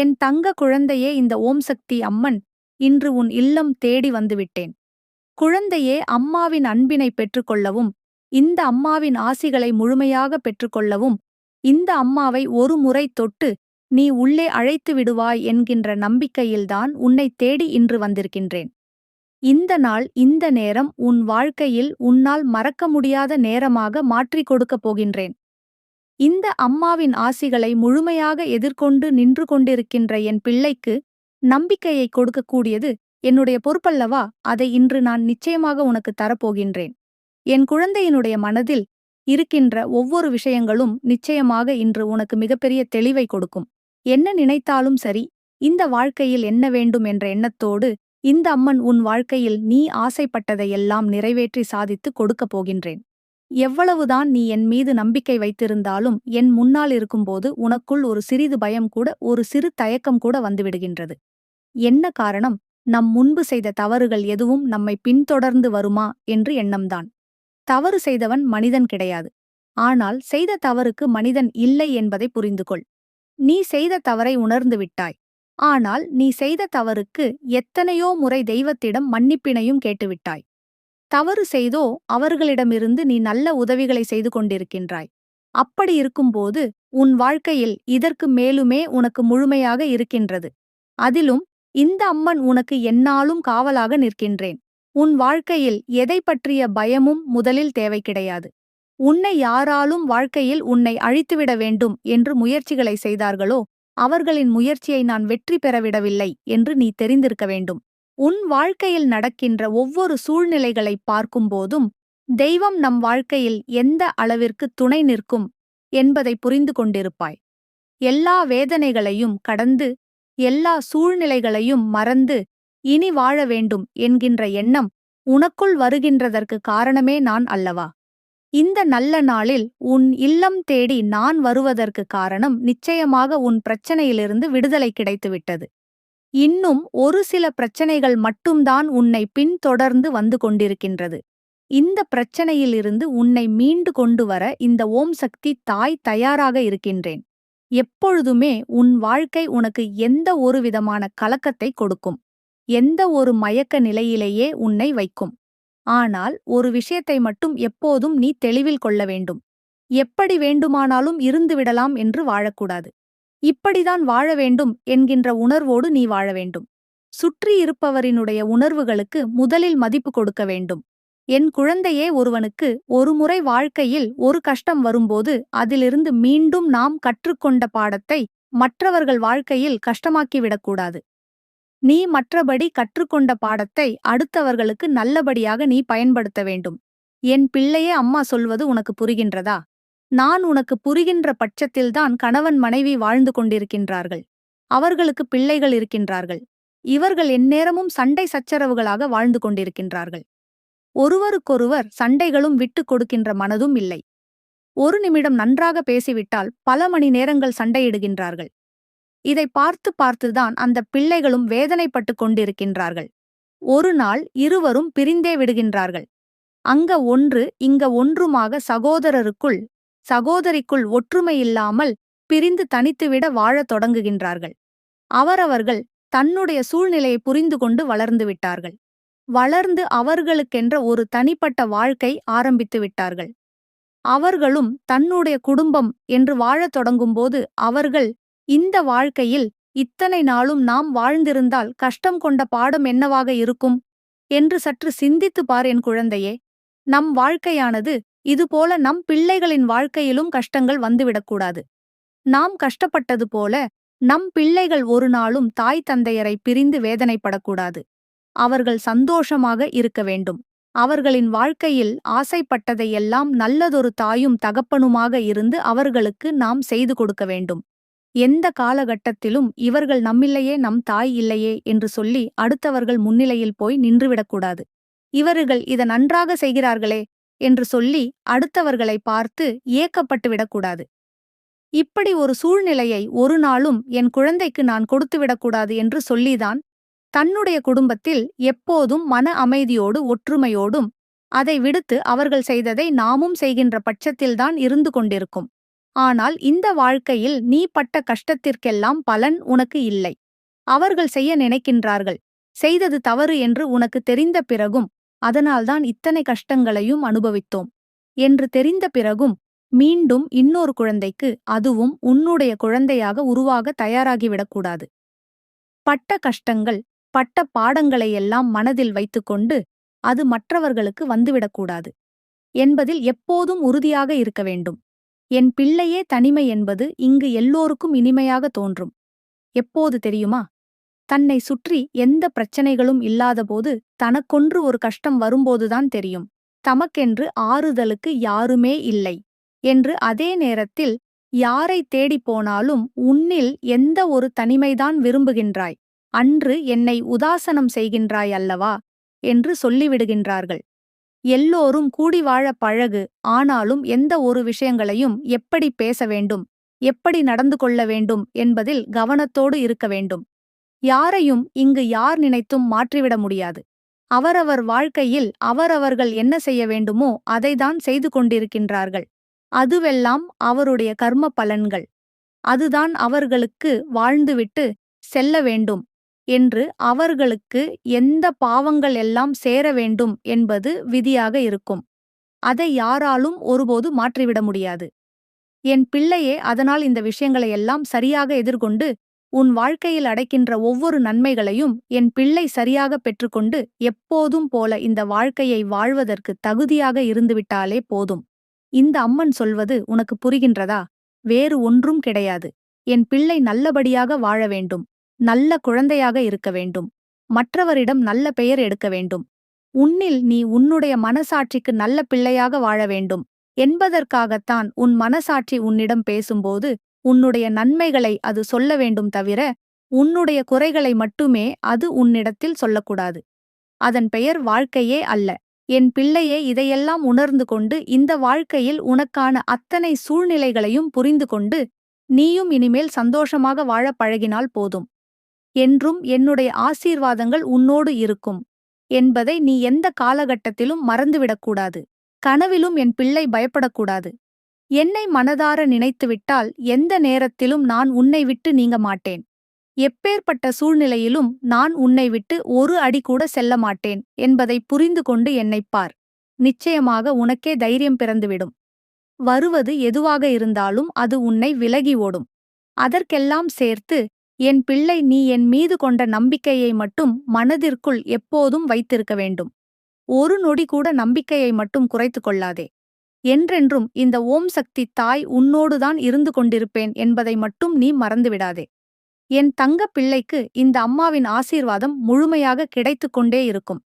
என் தங்க குழந்தையே இந்த ஓம் சக்தி அம்மன் இன்று உன் இல்லம் தேடி வந்துவிட்டேன். குழந்தையே அம்மாவின் அன்பினை பெற்றுக்கொள்ளவும் இந்த அம்மாவின் ஆசிகளை முழுமையாக பெற்றுக்கொள்ளவும் இந்த அம்மாவை ஒரு முறை தொட்டு நீ உள்ளே அழைத்து விடுவாய் என்கின்ற நம்பிக்கையில்தான் உன்னை தேடி இன்று வந்திருக்கின்றேன். இந்த நாள் இந்த நேரம் உன் வாழ்க்கையில் உன்னால் மறக்க முடியாத நேரமாக மாற்றிக் கொடுக்கப் போகின்றேன். இந்த அம்மாவின் ஆசிகளை முழுமையாக எதிர்கொண்டு நின்று கொண்டிருக்கின்ற என் பிள்ளைக்கு நம்பிக்கையை கொடுக்கக்கூடியது என்னுடைய பொறுப்பல்லவா? அதை இன்று நான் நிச்சயமாக உனக்கு தரப்போகின்றேன். என் குழந்தையினுடைய மனதில் இருக்கின்ற ஒவ்வொரு விஷயங்களும் நிச்சயமாக இன்று உனக்கு மிகப்பெரிய தெளிவை கொடுக்கும். என்ன நினைத்தாலும் சரி இந்த வாழ்க்கையில் என்ன வேண்டும் என்ற எண்ணத்தோடு இந்த அம்மன் உன் வாழ்க்கையில் நீ ஆசைப்பட்டதையெல்லாம் நிறைவேற்றி சாதித்து கொடுக்கப் போகின்றேன். எவ்வளவுதான் நீ என் மீது நம்பிக்கை வைத்திருந்தாலும் என் முன்னால் இருக்கும்போது உனக்குள் ஒரு சிறிது பயம் கூட ஒரு சிறு தயக்கம் கூட வந்துவிடுகின்றது. என்ன காரணம்? நம் முன்பு செய்த தவறுகள் எதுவும் நம்மை பின்தொடர்ந்து வருமா என்று எண்ணம்தான். தவறு செய்தவன் மனிதன் கிடையாது. ஆனால் செய்த தவறுக்கு மனிதன் இல்லை என்பதை புரிந்துகொள். நீ செய்த தவறை உணர்ந்து விட்டாய். ஆனால் நீ செய்த தவறுக்கு எத்தனையோ முறை தெய்வத்திடம் மன்னிப்பினையும் கேட்டுவிட்டாய். தவறு செய்தோ அவர்களிடமிருந்து நீ நல்ல உதவிகளை செய்து கொண்டிருக்கின்றாய். அப்படி இருக்கும்போது உன் வாழ்க்கையில் இதற்கு மேலுமே உனக்கு முழுமையாக இருக்கின்றது. அதிலும் இந்த அம்மன் உனக்கு என்னாலும் காவலாக நிற்கின்றேன். உன் வாழ்க்கையில் எதை பற்றிய பயமும் முதலில் தேவை கிடையாது. உன்னை யாராலும் வாழ்க்கையில் உன்னை அழித்துவிட வேண்டும் என்று முயற்சிகளை செய்தார்களோ அவர்களின் முயற்சியை நான் வெற்றி பெறவிடவில்லை என்று நீ தெரிந்திருக்க வேண்டும். உன் வாழ்க்கையில் நடக்கின்ற ஒவ்வொரு சூழ்நிலைகளைப் பார்க்கும்போதும் தெய்வம் நம் வாழ்க்கையில் எந்த அளவிற்கு துணை நிற்கும் என்பதை புரிந்து கொண்டிருப்பாய். எல்லா வேதனைகளையும் கடந்து எல்லா சூழ்நிலைகளையும் மறந்து இனி வாழ வேண்டும் என்கின்ற எண்ணம் உனக்குள் வருகின்றதற்கு காரணமே நான் அல்லவா? இந்த நல்ல நாளில் உன் இல்லம் தேடி நான் வருவதற்கு காரணம் நிச்சயமாக உன் பிரச்சனையிலிருந்து விடுதலை கிடைத்துவிட்டது. இன்னும் ஒரு சில பிரச்சனைகள் மட்டும்தான் உன்னை பின்தொடர்ந்து வந்து கொண்டிருக்கின்றது. இந்த பிரச்சனையிலிருந்து உன்னை மீண்டு கொண்டு வர இந்த ஓம் சக்தி தாய் தயாராக இருக்கின்றேன். எப்பொழுதுமே உன் வாழ்க்கை உனக்கு எந்த ஒரு விதமான கலக்கத்தை கொடுக்கும். எந்த ஒரு மயக்க நிலையிலேயே உன்னை வைக்கும். ஆனால் ஒரு விஷயத்தை மட்டும் எப்போதும் நீ தெளிவில் கொள்ள வேண்டும். எப்படி வேண்டுமானாலும் இருந்துவிடலாம் என்று வாழக்கூடாது. இப்படிதான் வாழ வேண்டும் என்கின்ற உணர்வோடு நீ வாழ வேண்டும். சுற்றி இருப்பவரினுடைய உணர்வுகளுக்கு முதலில் மதிப்பு கொடுக்க வேண்டும். என் குழந்தையே ஒருவனுக்கு ஒருமுறை வாழ்க்கையில் ஒரு கஷ்டம் வரும்போது அதிலிருந்து மீண்டும் நாம் கற்றுக்கொண்ட பாடத்தை மற்றவர்கள் வாழ்க்கையில் கஷ்டமாக்கிவிடக்கூடாது நீ மற்றபடி கற்றுக்கொண்ட பாடத்தை அடுத்தவர்களுக்கு நல்லபடியாக நீ பயன்படுத்த வேண்டும். என் பிள்ளையே அம்மா சொல்வது உனக்கு புரிகின்றதா? நான் உனக்கு புரிகின்ற பட்சத்தில்தான் கணவன் மனைவி வாழ்ந்து கொண்டிருக்கின்றார்கள். அவர்களுக்கு பிள்ளைகள் இருக்கின்றார்கள். இவர்கள் எந்நேரமும் சண்டை சச்சரவுகளாக வாழ்ந்து கொண்டிருக்கின்றார்கள். ஒருவருக்கொருவர் சண்டைகளும் விட்டுக் கொடுக்கின்ற மனதும் இல்லை. ஒரு நிமிடம் நன்றாக பேசிவிட்டால் பல மணி நேரங்கள் சண்டையிடுகின்றார்கள். இதை பார்த்து பார்த்துதான் அந்த பிள்ளைகளும் வேதனைப்பட்டு கொண்டிருக்கின்றார்கள். ஒரு நாள் இருவரும் பிரிந்தே விடுகின்றார்கள். அங்க ஒன்று இங்க ஒன்றுமாக சகோதரருக்குள் சகோதரிக்குள் ஒற்றுமையில்லாமல் பிரிந்து தனித்துவிட வாழத் தொடங்குகின்றார்கள். அவரவர்கள் தன்னுடைய சூழ்நிலையை புரிந்து கொண்டு வளர்ந்து விட்டார்கள். வளர்ந்து அவர்களுக்கென்ற ஒரு தனிப்பட்ட வாழ்க்கை ஆரம்பித்து விட்டார்கள். அவர்களும் தன்னுடைய குடும்பம் என்று வாழத் தொடங்கும்போது அவர்கள் இந்த வாழ்க்கையில் இத்தனை நாளும் நாம் வாழ்ந்திருந்தால் கஷ்டம் கொண்ட பாடம் என்னவாக இருக்கும்? என்று சற்று சிந்தித்து பார் என் குழந்தையே. நம் வாழ்க்கையானது இதுபோல நம் பிள்ளைகளின் வாழ்க்கையிலும் கஷ்டங்கள் வந்துவிடக்கூடாது. நாம் கஷ்டப்பட்டது போல நம் பிள்ளைகள் ஒரு நாளும் தாய் தந்தையரை பிரிந்து வேதனைப்படக்கூடாது. அவர்கள் சந்தோஷமாக இருக்க வேண்டும். அவர்களின் வாழ்க்கையில் ஆசைப்பட்டதையெல்லாம் நல்லதொரு தாயும் தகப்பனுமாக இருந்து அவர்களுக்கு நாம் செய்து கொடுக்க வேண்டும். எந்த காலகட்டத்திலும் இவர்கள் நம்மில்லையே நம் தாய் இல்லையே என்று சொல்லி அடுத்தவர்கள் முன்னிலையில் போய் நின்றுவிடக்கூடாது. இவர்கள் இத நன்றாக செய்கிறார்களே என்று சொல்லி அடுத்தவர்களை பார்த்து ஏக்கப்பட்டு விடக்கூடாது. இப்படி ஒரு சூழ்நிலையை ஒரு நாளும் என் குழந்தைக்கு நான் கொடுத்துவிடக்கூடாது என்று சொல்லிதான் தன்னுடைய குடும்பத்தில் எப்போதும் மன அமைதியோடு ஒற்றுமையோடும் அதை விடுத்து அவர்கள் செய்ததை நாமும் செய்கின்ற பட்சத்தில்தான் இருந்து கொண்டிருக்கும். ஆனால் இந்த வாழ்க்கையில் நீ பட்ட கஷ்டத்திற்கெல்லாம் பலன் உனக்கு இல்லை. அவர்கள் செய்ய நினைக்கின்றார்கள். செய்தது தவறு என்று உனக்கு தெரிந்த பிறகும் அதனால்தான் இத்தனை கஷ்டங்களையும் அனுபவித்தோம். என்று தெரிந்த பிறகும் மீண்டும் இன்னொரு குழந்தைக்கு அதுவும் உன்னுடைய குழந்தையாக உருவாக தயாராகிவிடக்கூடாது. பட்ட கஷ்டங்கள் பட்ட பாடங்களையெல்லாம் மனதில் வைத்துக்கொண்டு அது மற்றவர்களுக்கு வந்துவிடக்கூடாது. என்பதில் எப்போதும் உறுதியாக இருக்க வேண்டும். என் பிள்ளையே தனிமை என்பது இங்கு எல்லோருக்கும் இனிமையாக தோன்றும். எப்போது தெரியுமா? தன்னை சுற்றி எந்த பிரச்சனைகளும் இல்லாதபோது தனக்கொன்று ஒரு கஷ்டம் வரும்போதுதான் தெரியும். தமக்கென்று ஆறுதலுக்கு யாருமே இல்லை. என்று அதே நேரத்தில் யாரை தேடிப் போனாலும் உன்னில் எந்த ஒரு தனிமைதான் விரும்புகின்றாய். அன்று என்னை உதாசனம் செய்கின்றாய் அல்லவா? என்று சொல்லிவிடுகின்றார்கள். எல்லோரும் கூடி வாழ பழகு. ஆனாலும் எந்த ஒரு விஷயங்களையும் எப்படி பேச வேண்டும்? எப்படி நடந்து கொள்ள வேண்டும்? என்பதில் கவனத்தோடு இருக்க வேண்டும். யாரையும் இங்கு யார் நினைத்தும் மாற்றிவிட முடியாது. அவரவர் வாழ்க்கையில் அவரவர்கள் என்ன செய்ய வேண்டுமோ அதைதான் செய்து கொண்டிருக்கின்றார்கள். அதுவெல்லாம் அவருடைய கர்ம பலன்கள். அதுதான் அவர்களுக்கு வாழ்ந்துவிட்டு செல்ல வேண்டும் என்று அவர்களுக்கு எந்த பாவங்கள் எல்லாம் சேர வேண்டும் என்பது விதியாக இருக்கும். அதை யாராலும் ஒருபோது மாற்றிவிட முடியாது. என் பிள்ளையே அதனால் இந்த விஷயங்களை எல்லாம் சரியாக எதிர்கொண்டு உன் வாழ்க்கையில் அடைக்கின்ற ஒவ்வொரு நன்மைகளையும் என் பிள்ளை சரியாக பெற்றுக்கொண்டு எப்போதும் போல இந்த வாழ்க்கையை வாழ்வதற்கு தகுதியாக இருந்துவிட்டாலே போதும். இந்த அம்மன் சொல்வது உனக்கு புரிகின்றதா? வேறு ஒன்றும் கிடையாது. என் பிள்ளை நல்லபடியாக வாழ வேண்டும். நல்ல குழந்தையாக இருக்க வேண்டும். மற்றவரிடம் நல்ல பெயர் எடுக்க வேண்டும். உன்னில் நீ உன்னுடைய மனசாட்சிக்கு நல்ல பிள்ளையாக வாழ வேண்டும். என்பதற்காகத்தான் உன் மனசாட்சி உன்னிடம் பேசும்போது உன்னுடைய நன்மைகளை அது சொல்ல வேண்டும் தவிர உன்னுடைய குறைகளை மட்டுமே அது உன்னிடத்தில் சொல்லக்கூடாது. அதன் பெயர் வாழ்க்கையே அல்ல. என் பிள்ளையே இதையெல்லாம் உணர்ந்து கொண்டு இந்த வாழ்க்கையில் உனக்கான அத்தனை சூழ்நிலைகளையும் புரிந்து கொண்டு நீயும் இனிமேல் சந்தோஷமாக வாழப் பழகினால் போதும். என்றும் என்னுடைய ஆசீர்வாதங்கள் உன்னோடு இருக்கும். என்பதை நீ எந்த காலகட்டத்திலும் மறந்துவிடக்கூடாது. கனவிலும் என் பிள்ளை பயப்படக்கூடாது. என்னை மனதார நினைத்துவிட்டால் எந்த நேரத்திலும் நான் உன்னை விட்டு நீங்க மாட்டேன். எப்பேற்பட்ட சூழ்நிலையிலும் நான் உன்னை விட்டு ஒரு அடி கூட செல்ல மாட்டேன் என்பதை புரிந்து கொண்டு என்னைப் பார். நிச்சயமாக உனக்கே தைரியம் பிறந்துவிடும். வருவது எதுவாக இருந்தாலும் அது உன்னை விலகி ஓடும். அதற்கெல்லாம் சேர்த்து என் பிள்ளை நீ என் மீது கொண்ட நம்பிக்கையை மட்டும் மனதிற்குள் எப்போதும் வைத்திருக்க வேண்டும். ஒரு நொடி கூட நம்பிக்கையை மட்டும் குறைத்து கொள்ளாதே. என்றென்றும் இந்த ஓம் சக்தி தாய் உன்னோடுதான் இருந்து கொண்டிருப்பேன் என்பதை மட்டும் நீ மறந்துவிடாதே. என் தங்க பிள்ளைக்கு இந்த அம்மாவின் ஆசீர்வாதம் முழுமையாக கிடைத்துக் கொண்டே இருக்கும்.